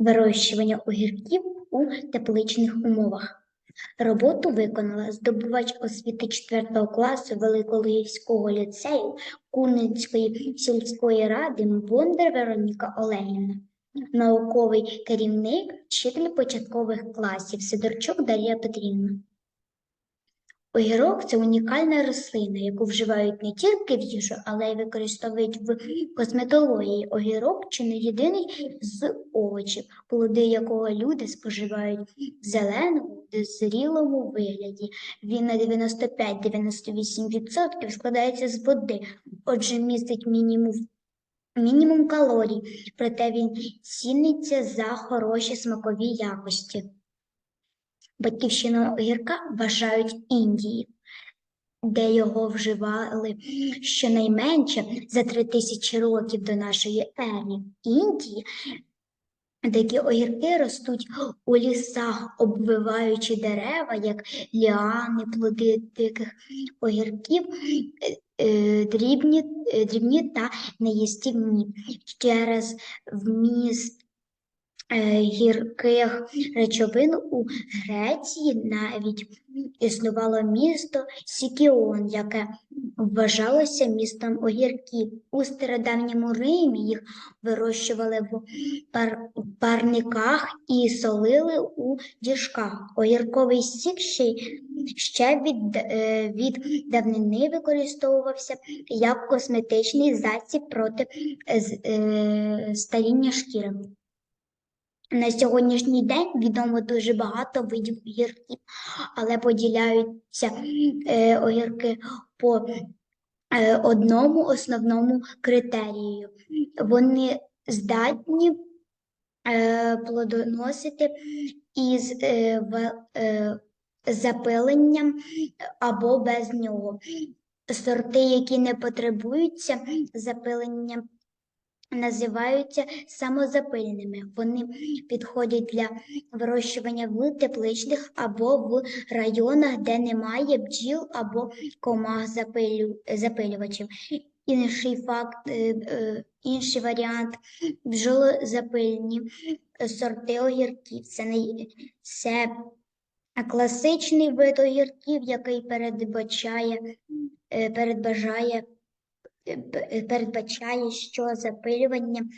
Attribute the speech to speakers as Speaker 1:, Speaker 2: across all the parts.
Speaker 1: вирощування огірків у тепличних умовах. Роботу виконала здобувач освіти 4 класу Великолиївського ліцею Куницької сільської ради Бондар Вероніка Олегівна, науковий керівник, вчитель початкових класів Сидорчук Дар'я Петрівна. Огірок це унікальна рослина, яку вживають не тільки в їжу, але й використовують в косметології. Огірок чи не єдиний з овочів, плоди якого люди споживають в зеленому, зрілому вигляді. Він на 95-98% складається з води, отже, містить мінімум, мінімум калорій, проте він ціниться за хороші смакові якості. Батьківщиною огірка вважають Індії, де його вживали щонайменше за три тисячі років до нашої ери. Індії такі огірки ростуть у лісах, обвиваючи дерева, як ліани, плоди диких огірків, е, дрібні, е, дрібні та неїстівні. Через вміст гірких речовин у Греції навіть існувало місто Сікіон, яке вважалося містом огірків. У стародавньому Римі їх вирощували в пар- парниках і солили у діжках. Огірковий сік ще, ще від, е, від давнини використовувався як косметичний засіб проти е, е, старіння шкіри. На сьогоднішній день відомо дуже багато видів огірків, але поділяються е, огірки по е, одному основному критерію. Вони здатні е, плодоносити із е, в, е, запиленням або без нього. Сорти, які не потребуються запилення, називаються самозапильними. Вони підходять для вирощування в тепличних або в районах, де немає бджіл або комах запилювачів. Інший факт, е, е, інший варіант бджолозапильні сорти огірків. Це не це класичний вид огірків, який передбачає, е, передбачає е, е, передбачає, що запилювання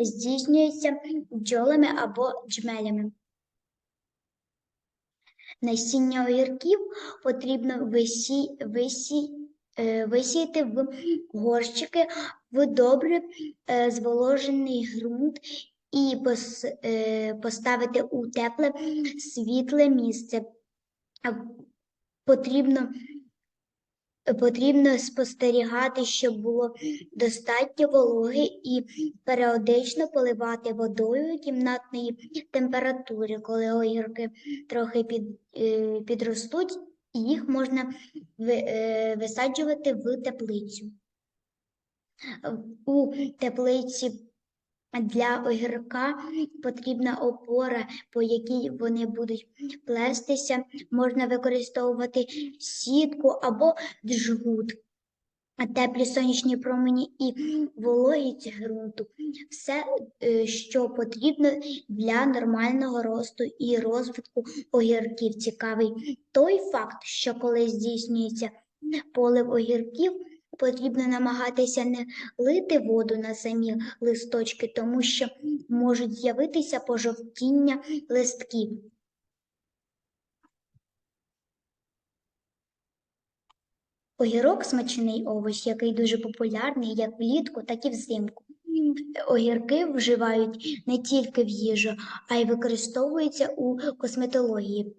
Speaker 1: здійснюється бджолами або джмелями. Насіння огірків потрібно висі, висі, е, висіяти в горщики в добре зволожений ґрунт і пос, поставити у тепле світле місце. Потрібно Потрібно спостерігати, щоб було достатньо вологи і періодично поливати водою кімнатної температури. Коли огірки трохи під, е, підростуть, їх можна е, висаджувати в теплицю. У теплиці для огірка потрібна опора, по якій вони будуть плестися. Можна використовувати сітку або джгут. Теплі сонячні промені і вологість ґрунту все, е, що потрібно для нормального росту і розвитку огірків. Цікавий той факт, що коли здійснюється полив огірків, потрібно намагатися не лити воду на самі листочки, тому що можуть з'явитися пожовтіння листків. Огірок смачний овоч, який дуже популярний як влітку, так і взимку. Огірки вживають не тільки в їжу, а й використовуються у косметології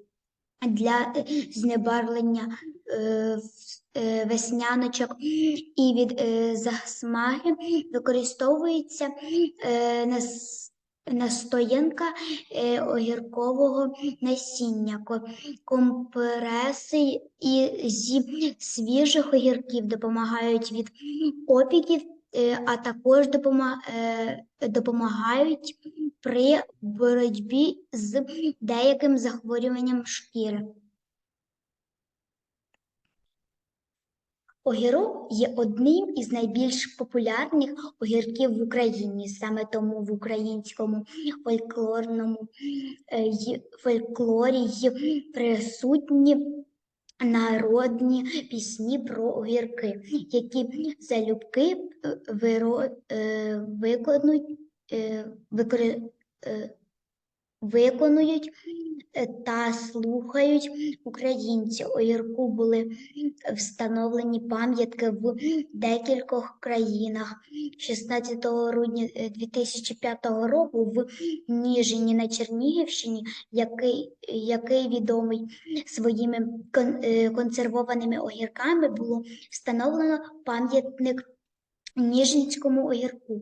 Speaker 1: для е, знебарвлення е, е, весняночок і від засмаги використовується нас- настоянка огіркового насіння. Ко- Компреси і зі свіжих огірків допомагають від опіків, а також допома- допомагають при боротьбі з деяким захворюванням шкіри. Огірок є одним із найбільш популярних огірків в Україні. Саме тому в українському фольклорному е, фольклорі присутні народні пісні про огірки, які залюбки е, е, виконують, виконують е, та слухають українці. У Огірку були встановлені пам'ятки в декількох країнах. 16 грудня е, 2005 року в Ніжині на Чернігівщині, який, який відомий своїми кон- е, консервованими огірками, було встановлено пам'ятник Ніжинському огірку.